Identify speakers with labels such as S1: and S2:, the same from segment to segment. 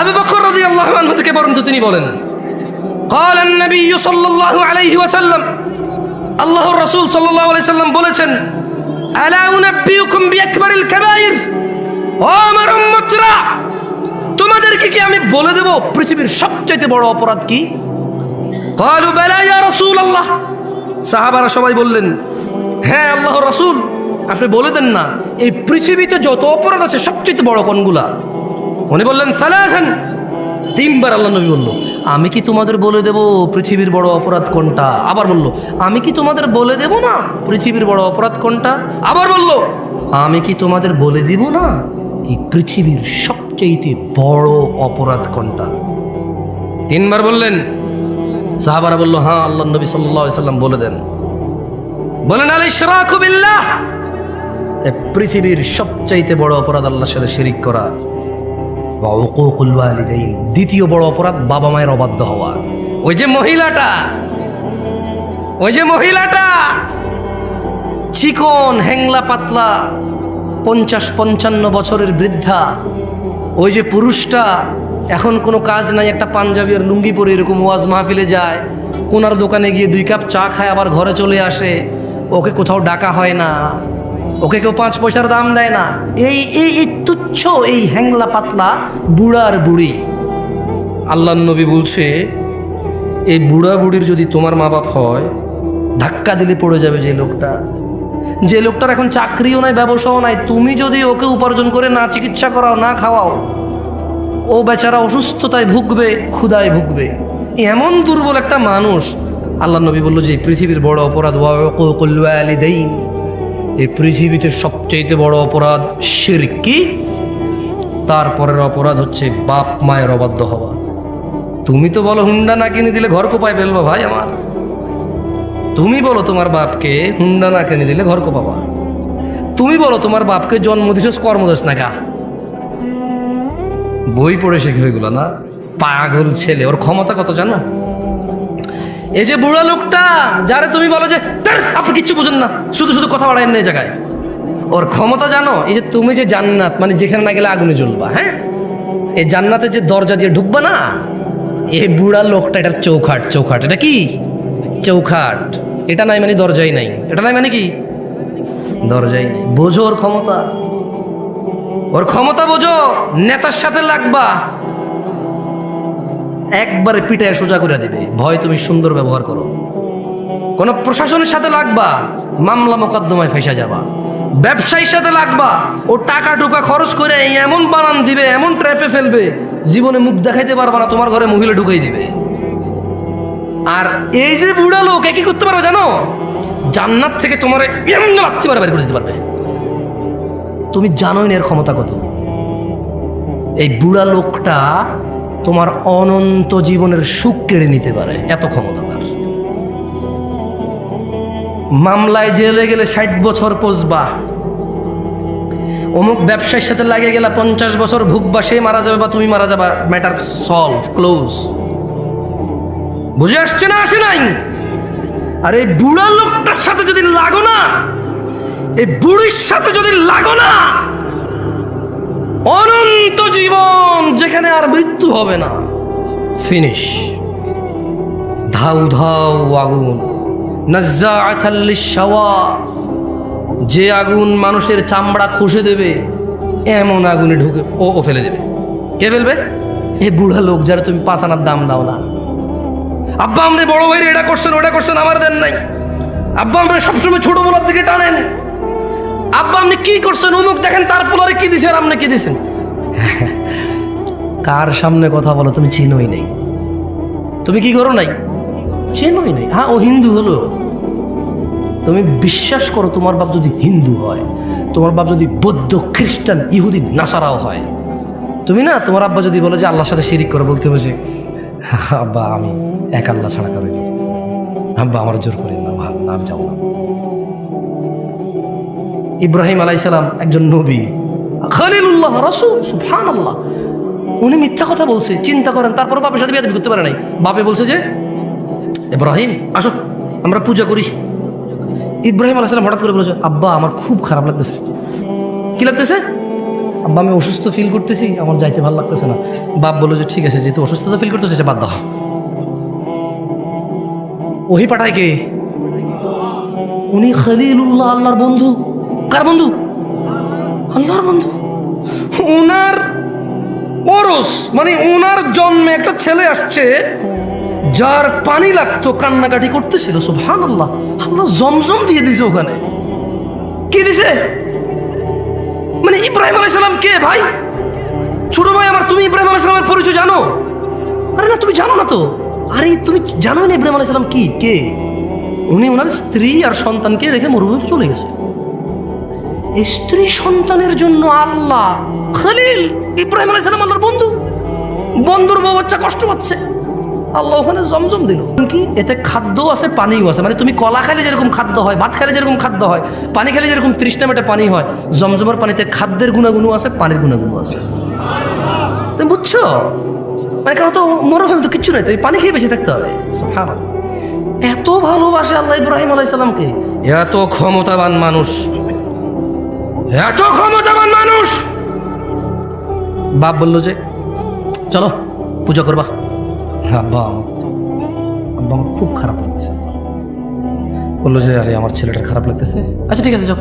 S1: আবু বকর রাদিয়াল্লাহু আনহু থেকে বরঞ্চ তিনি বলেন قال النبي صلى الله عليه وسلم আল্লাহর রাসূল সাল্লাল্লাহু আলাইহি সাল্লাম বলেছেন আলা উনাব্বিউকুম বিআকবারিল কাবাইর ও আমার উম্মতরা তোমাদেরকে কি আমি বলে দেব পৃথিবীর সবচেয়ে বড় অপরাধ কি قالوا بلى يا رسول الله সাহাবারা সবাই বললেন হ্যাঁ আল্লাহর রাসূল আপনি বলে দেন না এই পৃথিবীতে যত অপরাধ আছে সবচেয়ে বড় কোনগুলা উনি বললেন, সালাহান। তিনবার আল্লাহ নবী বলল, আমি কি তোমাদের বলে দেব পৃথিবীর বড় অপরাধ কোনটা? আবার বলল, আমি কি তোমাদের বলে দেব না পৃথিবীর বড় অপরাধ কোনটা? আবার বলল, আমি কি তোমাদের বলে দিব না এই পৃথিবীর সবচেয়ে বড় অপরাধ কোনটা? তিনবার বললেন। সাহাবারা বলল হ্যাঁ আল্লাহ নবী সাল্লাহ সাল্লাম বলে দেন। বলেন, আল ইশরাকু বিল্লাহ। এ পৃথিবীর সবচাইতে বড় অপরাধ আল্লাহর সাথে শিরিক করা। বা ওয়ালিদাইন, দ্বিতীয় বড় অপরাধ বাবা মায়ের অবাধ্য হওয়া। ওই যে মহিলাটা, ওই যে মহিলাটা, চিকন হ্যাংলা পাতলা, পঞ্চাশ পঞ্চান্ন বছরের বৃদ্ধা, ওই যে পুরুষটা, এখন কোনো কাজ নাই, একটা পাঞ্জাবি আর লুঙ্গি পরে এরকম ওয়াজ মাহফিলে যায়, কোনার দোকানে গিয়ে দুই কাপ চা খায়, আবার ঘরে চলে আসে, ওকে কোথাও ডাকা হয় না। ওকে কেউ পাঁচ পয়সার দাম দেয় না। এই এই তুচ্ছ, এই হ্যাংলা পাতলা বুড়ার বুড়ি। আল্লাহ নবী বলছে, এই বুড়া বুড়ির যদি তোমার মা বাপ হয়, ধাক্কা দিলে পড়ে যাবে যে লোকটা। যে লোকটার এখন চাকরিও নাই, ব্যবসাও নাই, তুমি যদি ওকে উপার্জন করে না চিকিৎসা করাও, না খাওয়াও, ও বেচারা অসুস্থতায় ভুগবে ক্ষুদায় ভুগবে। এমন দুর্বল একটা মানুষ। আল্লাহ নবী বলল যে পৃথিবীর বড় অপরাধ দেই এই পৃথিবীতে সবচেয়ে বড় অপরাধ শিরকি তারপরের অপরাধ হচ্ছে বাপ মায়ের অবাধ্য হওয়া। তুমি তো বলো হুন্ডা না কিনে দিলে ঘর কোপায় ফেলব ভাই আমার। তুমি বলো তোমার বাপকে হুন্ডা না কিনে দিলে ঘর কোপাবা। তুমি বলো তোমার বাপকে জন্ম দিছিস, কর্ম না কা। বই পড়ে শিখবে এগুলো না? পাগল ছেলে, ওর ক্ষমতা কত জানো? এই যে বুড়া লোকটা যারে তুমি বলো যে "ধ্যার, আপনি কিচ্ছু বুঝুন না শুধু শুধু কথা বাড়ায় না জায়গায়। ওর ক্ষমতা জানো এই যে তুমি যে জান্নাত মানে যেখানে না গেলে আগুনে জ্বলবা হ্যাঁ? এই জান্নাতের যে দরজা দিয়ে ঢুকবা না এই বুড়া লোকটা এটার চৌখাট চৌখাট এটা কি? চৌখাট। এটা নাই মানে দরজাই নাই। এটা নাই মানে কি? দরজাই বোঝো ওর ক্ষমতা। ওর ক্ষমতা বোঝো নেতার সাথে লাগবা। একবারে পিটায় সোজা করে দিবে। ভয় তুমি সুন্দর ব্যবহার করো। কোন প্রশাসনের সাথে লাগবা, মামলা মোকদ্দমায় ফেসা যাবা। ব্যবসায়ীর সাথে লাগবা, ও টাকা টুকা খরচ করে এমন বানান দিবে, এমন ট্র্যাপে ফেলবে, জীবনে মুখ দেখাইতে পারবা না, তোমার ঘরে মহিলা ঢুকাই দিবে। আর এই যে বুড়া লোক, এ কি করতে পারবে জানো? জান্নাত থেকে তোমার এমন লাচ্ছি মারা বের করে দিতে পারবে। তুমি জানোই না এর ক্ষমতা কত। এই বুড়া লোকটা তোমার অনন্ত জীবনের সুখ কেড়ে নিতে পারে। এত ক্ষমতা তার। মামলায় জেলে গেলে ষাট বছর পচবা অমুক ব্যবসায়ীর সাথে লাগে গেলে পঞ্চাশ বছর ভুগবা, সে মারা যাবে বা তুমি মারা যাবা ম্যাটার সলভ ক্লোজ বুঝে আসছে না, আসে নাই? আর এই বুড়া লোকটার সাথে যদি লাগো না, এই বুড়ির সাথে যদি লাগো না অনন্ত জীবন যেখানে আর মৃত্যু হবে না। ফিনিশ ধাউ ধাউ আগুন। লিশ-শাওয়া। যে আগুন মানুষের চামড়া খসে দেবে, এমন আগুনে ঢুকে ও ও ফেলে দেবে। কে ফেলবে? এ বুড়া লোক যারা তুমি পাঁচ আনার দাম দাও না। আব্বা আমাদের বড় ভাইরে এটা করছেন, ওটা করছেন, আমার দেন নাই। আব্বা আমরা সবসময় ছোট বলার দিকে টানেন। আব্বা, আপনি কি করছেন? অমুক দেখেন, তার কি দিছেন আপনি কি দিছেন? কার সামনে কথা বলো, তুমি চিনোই নেই। তুমি কি করো নাই? চেনোই নাই। হ্যাঁ ও হিন্দু হলো। তুমি বিশ্বাস করো, তোমার বাপ যদি হিন্দু হয়, তোমার বাপ যদি বৌদ্ধ, খ্রিস্টান, ইহুদি, নাসারাও হয়, তুমি না, তোমার আব্বা যদি বলে যে আল্লাহর সাথে শিরিক করে, বলতে হবে যে, আব্বা, আমি এক আল্লাহ ছাড়া করে আব্বা, আমার জোর করি না ভাব না, আমি যাব না। ইব্রাহিম আলাইসালাম একজন নবী। খালিলুল্লাহ রসুল সুফান আল্লাহ উনি মিথ্যা কথা বলছে, চিন্তা করেন তারপর বাপের সাথে বিয়ে করতে পারে নাই। বাপে বলছে যে, ইব্রাহিম, আসো, আমরা পূজা করি। ইব্রাহিম আলাইসালাম হঠাৎ করে বলেছে, আব্বা, আমার খুব খারাপ লাগতেছে। কি লাগতেছে? আব্বা, আমি অসুস্থ ফিল করতেছি, আমার যাইতে ভালো লাগতেছে না। বাপ বলল যে, ঠিক আছে, যেহেতু অসুস্থতা ফিল করতেছে, সে বাদ দাও। ওহি পাঠায় কে? উনি খলিলুল্লাহ আল্লাহর বন্ধু। কার বন্ধু? আল্লাহর বন্ধু। ওনার ওরস মানে ওনার জন্মে একটা ছেলে আসছে, যার পানি লাগতো, কান্নাকাটি করতেছিল সুবহান আল্লাহ আল্লাহ জমজম দিয়ে দিছে ওখানে। কি দিছে? মানে ইব্রাহিম আলাইসালাম কে ভাই? ছোট ভাই আমার, তুমি ইব্রাহিম আলাইসালামের পরিচয় জানো? আরে না, তুমি জানো না তো। আরে, তুমি জানো না ইব্রাহিম আলাইসালাম কি? কে? উনি ওনার স্ত্রী আর সন্তানকে রেখে মরুভূমিতে চলে গেছে। স্ত্রী সন্তানের জন্য আল্লাহ, খলিল ইব্রাহিম আলাইসালাম আল্লাহর বন্ধু। বন্ধুর বউ বাচ্চা কষ্ট পাচ্ছে। আল্লাহ ওখানে জমজম দিল। কি এতে খাদ্য আছে, পানিও আছে। মানে তুমি কলা খেলে যেরকম খাদ্য হয়, ভাত খাইলে যেরকম খাদ্য হয়, পানি খেলে যেরকম তৃষ্ণা মেটে পানি হয়, জমজমের পানিতে খাদ্যের গুণাগুণও আছে, পানির গুণাগুণ আছে। তুমি বুঝছ? মানে কারণ তো মরুভূমি তো কিচ্ছু নাই, তো এই পানি খেয়ে বেঁচে থাকতে হবে। এত ভালোবাসে আল্লাহ ইব্রাহিম আলাইসাল্লামকে এত ক্ষমতাবান মানুষ। এত ক্ষমতাবান মানুষ! বাপ বলল যে চলো পূজা করবা। আব্বা আব্বা আমার খুব খারাপ লাগছে বলল যে আরে আমার ছেলেটার খারাপ লাগতেছে। আচ্ছা ঠিক আছে যাও।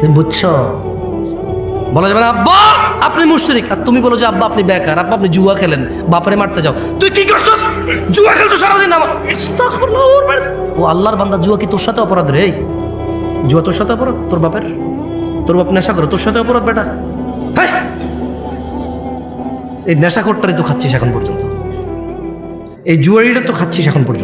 S1: তুমি বুঝছ? বলা যাবে না আব্বা আপনি মুশরিক। আর তুমি বলো যে আব্বা আপনি বেকার আব্বা আপনি জুয়া খেলেন। বাপারে মারতে যাও। তুই কি করছস? জুয়া খেলছো সারাদিন আমার? ও আল্লাহর বান্দা জুয়া কি তোর সাথে অপরাধ রে? জুয়া তোর সাথে অপরাধ? তোর বাপের? তোর বাপ নেশা করে, তোর সাথে অপরাধ বেটা? হ্যাঁ এই নেশা করটারই তো খাচ্ছিস এখন পর্যন্ত। এই জুয়ারিটা তো খাচ্ছিস এখন পর্যন্ত।